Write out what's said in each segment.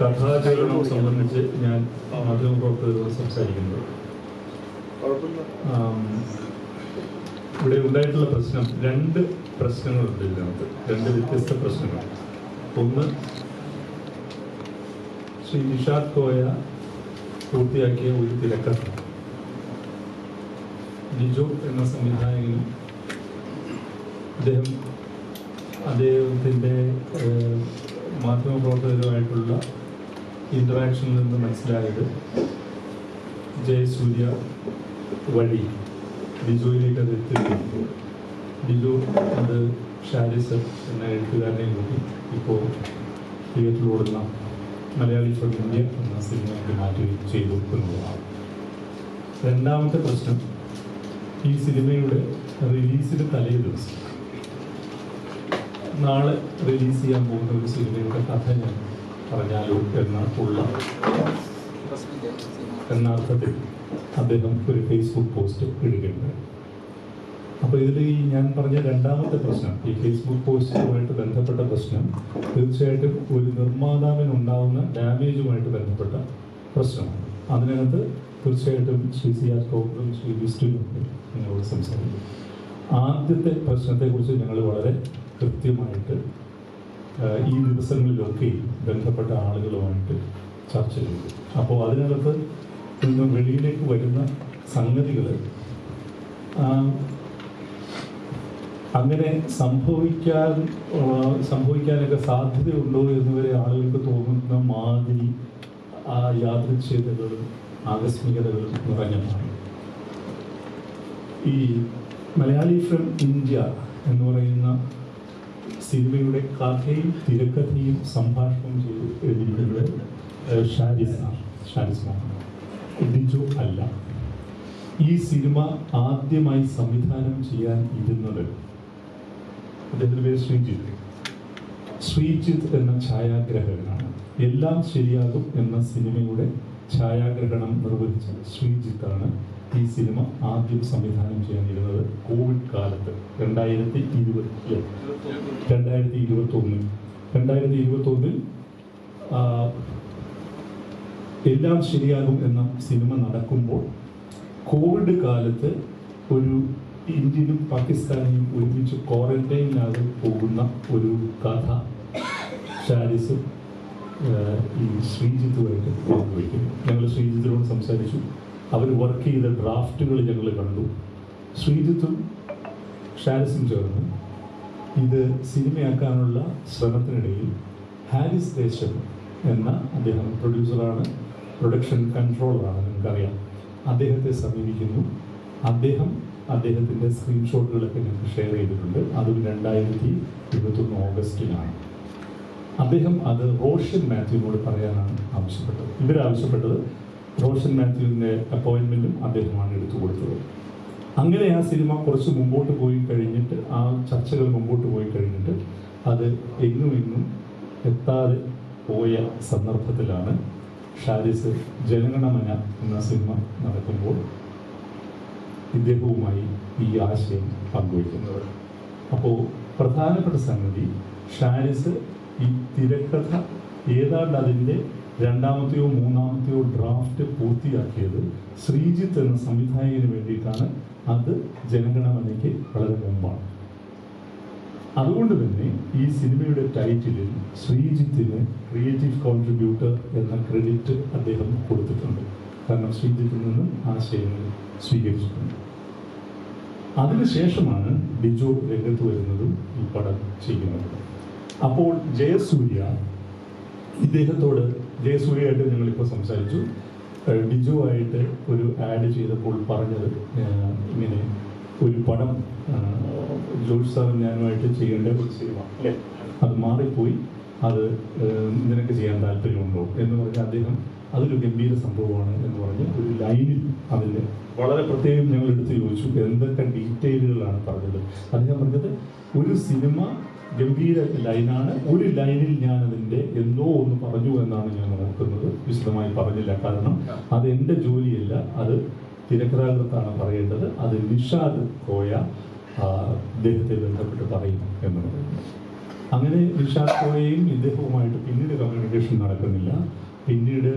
കഥാചരണം സംബന്ധിച്ച് ഞാൻ മാധ്യമപ്രവർത്തകരോട് സംസാരിക്കുന്നത്. ആം, ഇവിടെ ഉണ്ടായിട്ടുള്ള പ്രശ്നം രണ്ട് പ്രശ്നങ്ങളുണ്ട് ഇതിനകത്ത്. രണ്ട് വ്യത്യസ്ത പ്രശ്നങ്ങൾ. ഒന്ന് ശ്രീ നിഷാദ് കോയ പൂർത്തിയാക്കിയ ഒരു തിരക്കഥ. ലിജു എന്ന സംവിധായകനും അദ്ദേഹം അദ്ദേഹത്തിന്റെ മാധ്യമ മാധ്യമപ്രവർത്തകരുമായിട്ടുള്ള ഇന്ററാക്ഷനിൽ നിന്ന് മനസ്സിലായത് ജയസൂര്യ വഴി. ബിജുവിലേക്ക് അത് എത്തിയിരുന്നു ബിജു അത് ഷാരിസ് എന്ന എഴുത്തുകാരനെ കൂടി ഇപ്പോൾ തിയേറ്ററിലോടുന്ന മലയാളി ഫോർ ഇന്ത്യ എന്ന സിനിമയ്ക്ക് മാറ്റി ചെയ്തു എന്നുള്ളതാണ്. രണ്ടാമത്തെ പ്രശ്നം ഈ സിനിമയുടെ റിലീസിന് തലേ ദിവസം. നാളെ റിലീസ് ചെയ്യാൻ പോകുന്ന ഒരു സിനിമയുടെ കഥ ഞാൻ പറഞ്ഞാലോ എന്ന ഉള്ള എന്ന അർത്ഥത്തിൽ അദ്ദേഹം ഒരു ഫേസ്ബുക്ക് പോസ്റ്റ് ഇടുകയുണ്ട് അപ്പോൾ ഇതിൽ ഈ ഞാൻ പറഞ്ഞ രണ്ടാമത്തെ പ്രശ്നം ഈ ഫേസ്ബുക്ക് പോസ്റ്റുമായിട്ട് ബന്ധപ്പെട്ട പ്രശ്നം തീർച്ചയായിട്ടും ഒരു നിർമ്മാതാവിനുണ്ടാവുന്ന ഡാമേജുമായിട്ട് ബന്ധപ്പെട്ട പ്രശ്നമാണ്. അതിനകത്ത് തീർച്ചയായിട്ടും ശ്രീ സി ആർ കോപ്പറും ശ്രീ വിസ്റ്റുവും നിങ്ങളോട് സംസാരിക്കും. ആദ്യത്തെ പ്രശ്നത്തെക്കുറിച്ച് ഞങ്ങൾ വളരെ കൃത്യമായിട്ട് ഈ ദിവസങ്ങളിലൊക്കെ ബന്ധപ്പെട്ട ആളുകളുമായിട്ട് ചർച്ച ചെയ്തു. അപ്പോൾ അതിനകത്ത് നിന്ന് വെളിയിലേക്ക് വരുന്ന സംഗതികൾ അങ്ങനെ സംഭവിക്കാൻ സംഭവിക്കാനൊക്കെ സാധ്യതയുണ്ടോ എന്ന് വരെ ആളുകൾക്ക് തോന്നുന്ന മാതിരി ആ യാദൃച്ഛ്യതകളും ആകസ്മികതകളും നിറഞ്ഞതാണ് ഈ മലയാളി ഫ്രം ഇന്ത്യ എന്ന് പറയുന്ന സിനിമയുടെ കഥയും തിരക്കഥയും സംഭാഷണം ചെയ്ത് എഴുതിയിരിക്കുന്നത് ഷാരിസ് ആണ്. ഷാരിസ് ഡിജോ അല്ല. ഈ സിനിമ ആദ്യമായി സംവിധാനം ചെയ്യാൻ ഇരുന്നത് അദ്ദേഹത്തിന്റെ പേര് ശ്രീജിത്ത്. ശ്രീജിത്ത് എന്ന ഛായാഗ്രഹകനാണ്. എല്ലാം ശരിയാകും എന്ന സിനിമയുടെ ഛായാഗ്രഹണം നിർവഹിച്ചത് ശ്രീജിത്താണ്. ഈ സിനിമ ആദ്യം സംവിധാനം ചെയ്യാനിരുന്നത് കോവിഡ് കാലത്ത് രണ്ടായിരത്തി ഇരുപത്തി രണ്ടായിരത്തി ഇരുപത്തൊന്നിൽ. രണ്ടായിരത്തി ഇരുപത്തൊന്നിൽ എല്ലാം ശരിയാകും എന്ന സിനിമ നടക്കുമ്പോൾ കോവിഡ് കാലത്ത് ഒരു ഇന്ത്യനും പാകിസ്ഥാനിയും ഒരുമിച്ച് ക്വാറന്റൈനിലാകെ പോകുന്ന ഒരു കഥ ഷാരിസും ഈ ശ്രീജിത്തുമായിട്ട് പങ്കുവയ്ക്കുന്നു ഞങ്ങൾ ശ്രീജിത്തിനോട് സംസാരിച്ചു. അവർ വർക്ക് ചെയ്ത ഡ്രാഫ്റ്റുകൾ ഞങ്ങൾ കണ്ടു. ശ്രീജിത്തും ഷാരിസും ചേർന്ന്. ഇത് സിനിമയാക്കാനുള്ള ശ്രമത്തിനിടയിൽ ഹാരിസ് ദേശം എന്ന അദ്ദേഹം പ്രൊഡ്യൂസറാണ് പ്രൊഡക്ഷൻ കൺട്രോളറാണ് നിങ്ങൾക്കറിയാം അദ്ദേഹത്തെ സമീപിക്കുന്നു. അദ്ദേഹം അദ്ദേഹത്തിന്റെ സ്ക്രീൻഷോട്ടുകളൊക്കെ ഞങ്ങൾക്ക് ഷെയർ ചെയ്തിട്ടുണ്ട്. അതും രണ്ടായിരത്തി ഇരുപത്തൊന്ന് ഓഗസ്റ്റിലാണ്. അദ്ദേഹം അത് റോഷൻ മാത്യുവിനോട് പറയാനാണ് ആവശ്യപ്പെട്ടത്. ഇവരാവശ്യപ്പെട്ടത് റോഷൻ മാത്യുവിന്റെ അപ്പോയിൻമെന്റും അദ്ദേഹമാണ് എടുത്തു കൊടുത്തത്. അങ്ങനെ ആ സിനിമ കുറച്ച് മുമ്പോട്ട് പോയി കഴിഞ്ഞിട്ട് ആ ചർച്ചകൾ മുമ്പോട്ട് പോയി കഴിഞ്ഞിട്ട് അത് എന്നും എന്നും എത്താതെ പോയ സന്ദർഭത്തിലാണ് ഷാരിസ് ജനഗണമന എന്ന സിനിമ നടക്കുമ്പോൾ ഇദ്ദേഹവുമായി ഈ ആശയം പങ്കുവയ്ക്കുന്നത്. അപ്പോൾ പ്രധാനപ്പെട്ട സംഗതി ഷാരിസ് ഈ തിരക്കഥ ഏതാണ്ട് അതിന്റെ രണ്ടാമത്തെയോ മൂന്നാമത്തെയോ ഡ്രാഫ്റ്റ് പൂർത്തിയാക്കിയത് ശ്രീജിത്ത് എന്ന സംവിധായകന് വേണ്ടിയിട്ടാണ്. അത് ജനഗണമനയ്ക്ക് വളരെ മുമ്പാണ്. അതുകൊണ്ട് തന്നെ ഈ സിനിമയുടെ ടൈറ്റിലിൽ ശ്രീജിത്തിന് ക്രിയേറ്റീവ് കോൺട്രിബ്യൂട്ടർ എന്ന ക്രെഡിറ്റ് അദ്ദേഹം കൊടുത്തിട്ടുണ്ട്. കാരണം ശ്രീജിത്തിൽ നിന്നും ആശയങ്ങൾ സ്വീകരിച്ചിട്ടുണ്ട്. അതിനുശേഷമാണ് ബിജു രംഗത്ത് വരുന്നതും ഈ പടം ചെയ്യുന്നത്. അപ്പോൾ ജയസൂര്യ ഇദ്ദേഹത്തോട് ജയസൂര്യയായിട്ട് ഞങ്ങളിപ്പോൾ സംസാരിച്ചു. ഡിജു ആയിട്ട് ഒരു ആഡ് ചെയ്തപ്പോൾ പറഞ്ഞത് ഇങ്ങനെ ഒരു പടം ജോഷ് സാറും ഞാനുമായിട്ട് ചെയ്യേണ്ട ഒരു സിനിമ അത് മാറിപ്പോയി. അത് നിനക്ക് ചെയ്യാൻ താല്പര്യമുണ്ടോ എന്ന് പറഞ്ഞ് അദ്ദേഹം അതൊരു ഗംഭീര സംഭവമാണ് എന്ന് പറഞ്ഞ് ഒരു ലൈനിൽ അതിന്റെ വളരെ പ്രത്യേകം ഞങ്ങൾ എടുത്ത് ചോദിച്ചു എന്തൊക്കെ ഡീറ്റെയിലുകളാണ് പറഞ്ഞത്? അദ്ദേഹം പറഞ്ഞത് ഒരു സിനിമ ഗംഭീര ലൈനാണ്. ഒരു ലൈനിൽ ഞാൻ അതിന്റെ എന്തോ ഒന്ന് പറഞ്ഞു എന്നാണ് ഞാൻ ഓർക്കുന്നത്. വിശദമായി പറഞ്ഞില്ല. കാരണം അത് എന്റെ ജോലിയല്ല. അത് തിരക്കഥാകൃത്താണ് പറയേണ്ടത്. അത് നിഷാദ് കോയ ഇദ്ദേഹത്തെ ബന്ധപ്പെട്ട് പറയും എന്നുള്ളത്. അങ്ങനെ നിഷാദ് കോയയും ഇദ്ദേഹവുമായിട്ട് പിന്നീട് കമ്മ്യൂണിക്കേഷൻ നടക്കുന്നില്ല. പിന്നീട്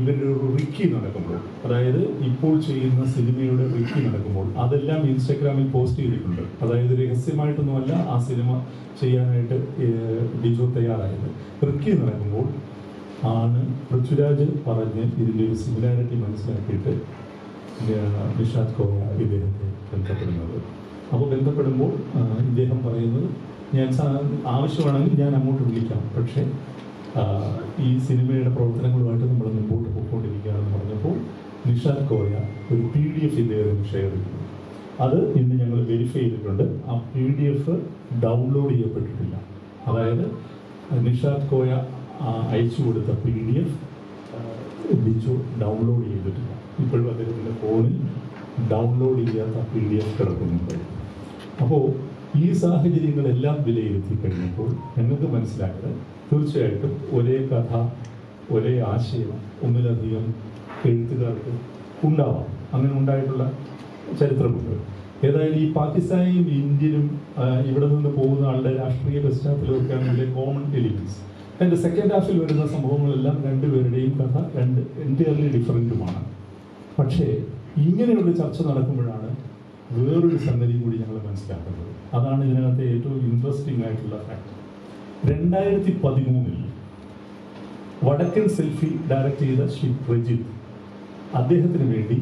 ഇവരുടെ ഒരു റിക്കി നടക്കുമ്പോൾ അതായത് ഇപ്പോൾ ചെയ്യുന്ന സിനിമയുടെ റിക്കി നടക്കുമ്പോൾ അതെല്ലാം ഇൻസ്റ്റഗ്രാമിൽ പോസ്റ്റ് ചെയ്തിട്ടുണ്ട്. അതായത് രഹസ്യമായിട്ടൊന്നുമല്ല ആ സിനിമ ചെയ്യാനായിട്ട് ബിജു തയ്യാറായത്. റിക്കി നടക്കുമ്പോൾ ആണ് പൃഥ്വിരാജ് പറഞ്ഞ് ഇതിന്റെ ഒരു സിമിലാരിറ്റി മനസ്സിലാക്കിയിട്ട് നിഷാദ് കോയ ഇദ്ദേഹത്തെ ബന്ധപ്പെടുന്നത്. അപ്പോൾ ബന്ധപ്പെടുമ്പോൾ ഇദ്ദേഹം പറയുന്നത് ഞാൻ ആവശ്യമാണെങ്കിൽ ഞാൻ അങ്ങോട്ട് വിളിക്കാം. പക്ഷേ ഈ സിനിമയുടെ പ്രവർത്തനങ്ങളുമായിട്ട് നമ്മൾ നിഷാദ് കോയ ഒരു പി ഡി എഫ് ഇദ്ദേഹം ഷെയർ ചെയ്തു. അത് ഇന്ന് ഞങ്ങൾ വെരിഫൈ ചെയ്തിട്ടുണ്ട്. ആ പി ഡി എഫ് ഡൗൺലോഡ് ചെയ്യപ്പെട്ടിട്ടില്ല. അതായത് നിഷാദ് കോയ അയച്ചു കൊടുത്ത P D F Biju download ചെയ്തിട്ടില്ല. ഇപ്പോഴും അദ്ദേഹത്തിന്റെ ഫോണിൽ ഡൗൺലോഡ് ചെയ്യാത്ത പി ഡി എഫ് കിടക്കുന്നുണ്ട്. അപ്പോൾ ഈ സാഹചര്യങ്ങളെല്ലാം വിലയിരുത്തി കഴിഞ്ഞപ്പോൾ ഞങ്ങൾക്ക് മനസ്സിലായത് തീർച്ചയായിട്ടും ഒരേ കഥ ഒരേ ആശയം ഒന്നിലധികം എഴുത്തുകാർക്ക് ഉണ്ടാവാം. അങ്ങനെ ഉണ്ടായിട്ടുള്ള ചരിത്രമുണ്ട്. ഏതായാലും ഈ പാകിസ്ഥാനിയും ഇന്ത്യനും ആ, ഇവിടെ നിന്ന് പോകുന്ന ആളുടെ രാഷ്ട്രീയ പശ്ചാത്തലമൊക്കെയാണ് ഇതിലെ കോമൺ എലിമെന്റ്സ് എന്റെ സെക്കൻഡ് ഹാഫിൽ വരുന്ന സംഭവങ്ങളെല്ലാം രണ്ടുപേരുടെയും കഥ രണ്ട് എന്റയർലി ഡിഫറന്റുമാണ് പക്ഷേ ഇങ്ങനെയുള്ള ചർച്ച നടക്കുമ്പോഴാണ് വേറൊരു സംഗതി കൂടി ഞങ്ങൾ മനസ്സിലാക്കുന്നത്. അതാണ് ഇതിനകത്തെ ഏറ്റവും ഇൻട്രസ്റ്റിംഗ് ആയിട്ടുള്ള ഫാക്ട് രണ്ടായിരത്തി പതിമൂന്നിൽ വടക്കൻ സെൽഫി ഡയറക്റ്റ് ചെയ്ത ശ്രീ പ്രജിത്ത് അദ്ദേഹത്തിന് വേണ്ടി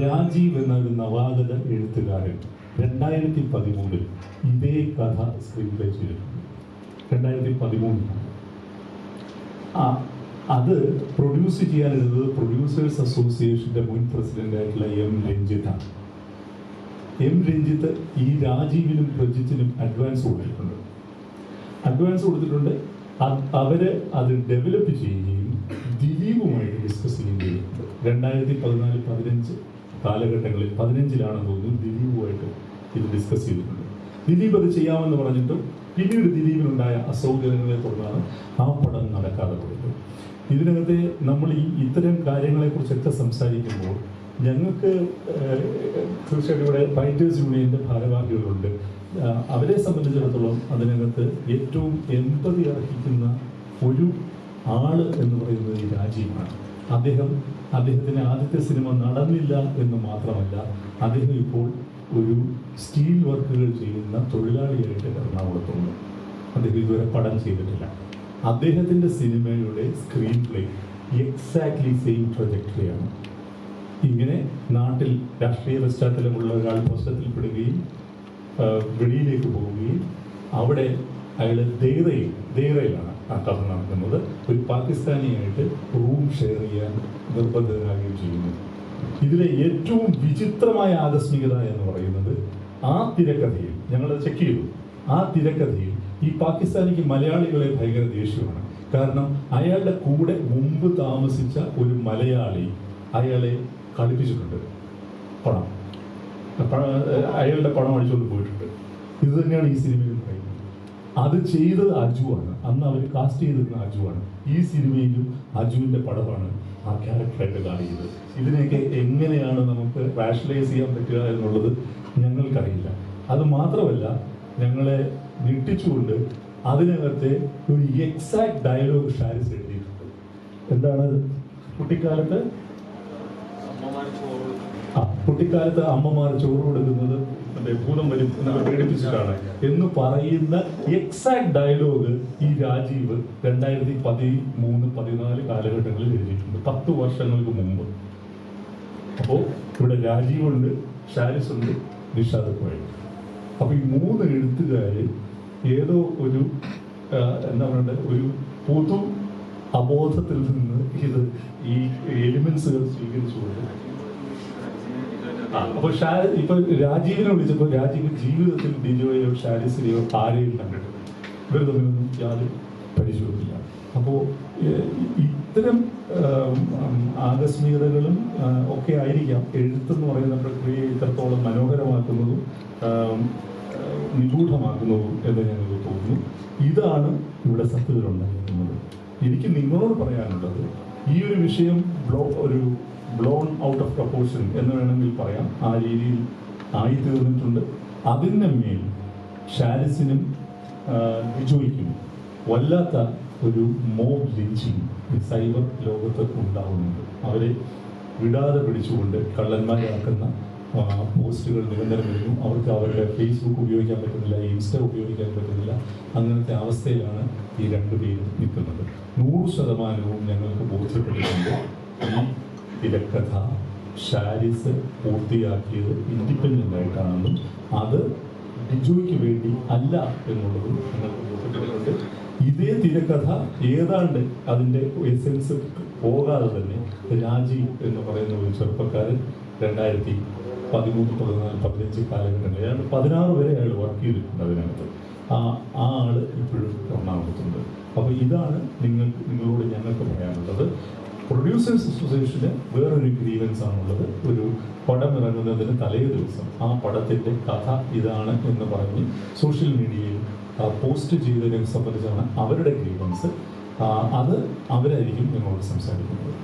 രാജീവ് എന്നൊരു നവാഗത എഴുത്തുകാരൻ രണ്ടായിരത്തി പതിമൂന്നിൽ ഇതേ കഥ സ്ക്രീൻ പ്ലേ ചെയ്തിട്ടുണ്ട് രണ്ടായിരത്തി പതിമൂന്നിൽ അത് പ്രൊഡ്യൂസ് ചെയ്യാനിരുന്നത് പ്രൊഡ്യൂസേഴ്സ് അസോസിയേഷന്റെ മുൻ പ്രസിഡന്റ് ആയിട്ടുള്ള എം രഞ്ജിത്താണ് എം രഞ്ജിത്ത് ഈ രാജീവിനും പ്രജിത്തിനും അഡ്വാൻസ് കൊടുത്തിട്ടുണ്ട്. അഡ്വാൻസ് കൊടുത്തിട്ടുണ്ട്. അവർ അത് ഡെവലപ്പ് ചെയ്യുകയും ദിലീപുമായിട്ട് ഡിസ്കസ് ചെയ്യുകയും ചെയ്തിട്ടുണ്ട്. രണ്ടായിരത്തി പതിനാല് പതിനഞ്ച് കാലഘട്ടങ്ങളിൽ പതിനഞ്ചിലാണ് തോന്നുന്നു ദിലീപുമായിട്ട് ഇത് ഡിസ്കസ് ചെയ്തിട്ടുണ്ട്. ദിലീപ് അത് ചെയ്യാമെന്ന് പറഞ്ഞിട്ടും പിന്നീട് ദിലീപിനുണ്ടായ അസൗകര്യങ്ങളെ തുടർന്നാണ് ആ പടം നടക്കാതെ പോയത്. ഇതിനകത്തെ നമ്മൾ ഈ ഇത്തരം കാര്യങ്ങളെക്കുറിച്ചൊക്കെ സംസാരിക്കുമ്പോൾ ഞങ്ങൾക്ക് തീർച്ചയായിട്ടും ഇവിടെ ഫൈറ്റേഴ്സ് യൂണിയന്റെ ഭാരവാഹികളുണ്ട്. അവരെ സംബന്ധിച്ചിടത്തോളം അതിനകത്ത് ഏറ്റവും എൺപതി അർഹിക്കുന്ന ഒരു ആൾ എന്ന് പറയുന്നത് രാജീവാണ്. അദ്ദേഹം അദ്ദേഹത്തിന്റെ ആദ്യത്തെ സിനിമ നടന്നില്ല എന്ന് മാത്രമല്ല അദ്ദേഹം ഇപ്പോൾ ഒരു സ്റ്റീൽ വർക്കുകൾ ചെയ്യുന്ന തൊഴിലാളിയായിട്ട് എറണാകുളത്തുണ്ട്. അദ്ദേഹം ഇതുവരെ പടം ചെയ്തിട്ടില്ല. അദ്ദേഹത്തിന്റെ സിനിമയുടെ സ്ക്രീൻ പ്ലേ എക്സാക്ട്ലി സെയിം പ്രൊജക്ടറിയാണ് ഇങ്ങനെ നാട്ടിൽ രാഷ്ട്രീയ പശ്ചാത്തലമുള്ള ഒരാൾ പ്രശ്നത്തിൽപ്പെടുകയും വെളിയിലേക്ക് പോവുകയും അവിടെ അയാൾ ദേറയിൽ ദേറയിലാണ് കഥ നടക്കുന്നത് ഒരു പാകിസ്ഥാനിയായിട്ട് റൂം ഷെയർ ചെയ്യാൻ നിർബന്ധിതനാകുകയും ചെയ്യുന്നു. ഇതിലെ ഏറ്റവും വിചിത്രമായ ആകസ്മികത എന്ന് പറയുന്നത് ആ തിരക്കഥയിൽ ഞങ്ങൾ ചെക്ക് ചെയ്തു. ആ തിരക്കഥയിൽ ഈ പാകിസ്ഥാനിക്ക് മലയാളികളെ ഭയങ്കര ദേഷ്യമാണ്. കാരണം അയാളുടെ കൂടെ മുമ്പ് താമസിച്ച ഒരു മലയാളി അയാളെ കളിപ്പിച്ചിട്ടുണ്ട് പണം. അയാളുടെ പണം അടിച്ചുകൊണ്ട് പോയിട്ടുണ്ട്. ഇത് തന്നെയാണ് ഈ സിനിമയിൽ അത് ചെയ്തത് അജുവാണ്. അന്ന് അവർ കാസ്റ്റ് ചെയ്തിരുന്ന അജുവാണ്. ഈ സിനിമയിലും അജുവിന്റെ പടമാണ് ആ ക്യാരക്ടറായിട്ട് കാണിയത് ഇതിനെയൊക്കെ എങ്ങനെയാണ് നമുക്ക് റാഷണലൈസ് ചെയ്യാൻ പറ്റുക എന്നുള്ളത് ഞങ്ങൾക്കറിയില്ല. അത് മാത്രമല്ല ഞങ്ങളെ ഞെട്ടിച്ചുകൊണ്ട് അതിനകത്തെ ഒരു എക്സാക്ട് ഡയലോഗ് ഷാരിസ് എഴുതിയിട്ടുണ്ട്. എന്താണ്? കുട്ടിക്കാലത്ത്? ആ കുട്ടിക്കാലത്ത് അമ്മമാർ ചോറ് കൊടുക്കുന്നത് മറ്റേ ഭൂതം വരും പേടിപ്പിച്ചിട്ടാണ്. എന്ന് പറയുന്ന എക്സാക്ട് ഡയലോഗ് ഈ രാജീവ് രണ്ടായിരത്തി പതിമൂന്ന് പതിനാല് കാലഘട്ടങ്ങളിൽ എഴുതിയിട്ടുണ്ട്. പത്ത് വർഷങ്ങൾക്ക് മുമ്പ്. അപ്പോൾ ഇവിടെ രാജീവുണ്ട് ഷാരിസ് ഉണ്ട് നിഷാദ് കോയ അപ്പൊ ഈ മൂന്ന് എഴുത്തുകാര് ഏതോ ഒരു എന്താ പറയണ്ടത് ഒരു പൊതു അബോധത്തിൽ നിന്ന് ഇത് ഈ എലിമെന്റ്സുകൾ സ്വീകരിച്ചുകൊണ്ട് അപ്പൊ ഇപ്പൊ രാജീവിനെ വിളിച്ചപ്പോ രാജീവ് ജീവിതത്തിൽ ഡിജോയോ ഷാരിസിനെയോ ആരെയും കണ്ടിട്ടില്ല. ഇവർ തമ്മിലൊന്നും യാതൊരു പരിശോധനയില്ല. അപ്പോ ഏഹ്, ഇത്തരം ആകസ്മികതകളും ഒക്കെ ആയിരിക്കാം എഴുത്തെന്ന് പറയുന്ന പ്രക്രിയയെ ഇത്രത്തോളം മനോഹരമാക്കുന്നതും നിഗൂഢമാക്കുന്നതും എന്ന് ഞങ്ങൾക്ക് തോന്നുന്നു. ഇതാണ് ഇവിടെ സത്യത്തിലുണ്ടായിരിക്കുന്നത്. എനിക്ക് നിങ്ങളോട് പറയാനുള്ളത് ഈ ഒരു വിഷയം ബ്ലോ ഒരു ബ്ലോൺ ഔട്ട് ഓഫ് പ്രപ്പോർഷൻ എന്ന് വേണമെങ്കിൽ പറയാം. ആ രീതിയിൽ ആയിത്തീർന്നിട്ടുണ്ട്. അതിന്റെ മേൽ ഷാരിസിനും ബിജോയ്ക്കും വല്ലാത്ത ഒരു മോബ് ലിഞ്ചിങ് സൈബർ ലോകത്ത് ഉണ്ടാവുന്നുണ്ട്. അവരെ വിടാതെ പിടിച്ചുകൊണ്ട് കള്ളന്മാരാക്കുന്ന പോസ്റ്റുകൾ നിരന്തരം വരുന്നു അവർക്ക് അവരുടെ ഫേസ്ബുക്ക് ഉപയോഗിക്കാൻ പറ്റുന്നില്ല ഇൻസ്റ്റ ഉപയോഗിക്കാൻ പറ്റുന്നില്ല. അങ്ങനത്തെ അവസ്ഥയിലാണ് ഈ രണ്ടുപേരും നിൽക്കുന്നത്. നൂറ് ശതമാനവും ഞങ്ങൾക്ക് ബോധ്യപ്പെട്ടിട്ടുണ്ട്. ഈ തിരക്കഥ ഷാരിസ് പൂർത്തിയാക്കിയത് ഇൻഡിപെൻഡന്റ് ആയിട്ടാണെന്നും അത് ബിജുവിക്ക് വേണ്ടി അല്ല എന്നുള്ളതും ബോധ്യപ്പെട്ടിട്ടുണ്ട് ഇതേ തിരക്കഥ ഏതാണ്ട് അതിന്റെ എസെൻസ് പോകാതെ തന്നെ രാജി എന്ന് പറയുന്ന ഒരു ചെറുപ്പക്കാരൻ രണ്ടായിരത്തി പതിമൂന്ന് പതിനാല് പതിനഞ്ച് കാലഘട്ടങ്ങളിൽ അയാൾ പതിനാറ് വരെ അയാൾ വർക്ക് ചെയ്തിട്ടുണ്ട് അതിനകത്ത്. ആ ആ ആൾ ഇപ്പോഴും എറണാകുളത്തുണ്ട്. അപ്പോൾ ഇതാണ് നിങ്ങൾക്ക് നിങ്ങളോട് ഞങ്ങൾക്ക് പറയാനുള്ളത്. പ്രൊഡ്യൂസേഴ്സ് അസോസിയേഷന് വേറൊരു ഗ്രീവൻസ് ആണുള്ളത്. ഒരു പടം ഇറങ്ങുന്നതിന് തലേ ദിവസം ആ പടത്തിന്റെ കഥ ഇതാണ് എന്ന് പറഞ്ഞ് സോഷ്യൽ മീഡിയയിൽ പോസ്റ്റ് ചെയ്തതിനെ സംബന്ധിച്ചാണ് അവരുടെ ഗ്രീവൻസ് അത് അവരായിരിക്കും ഞങ്ങളോട് സംസാരിക്കുന്നത്.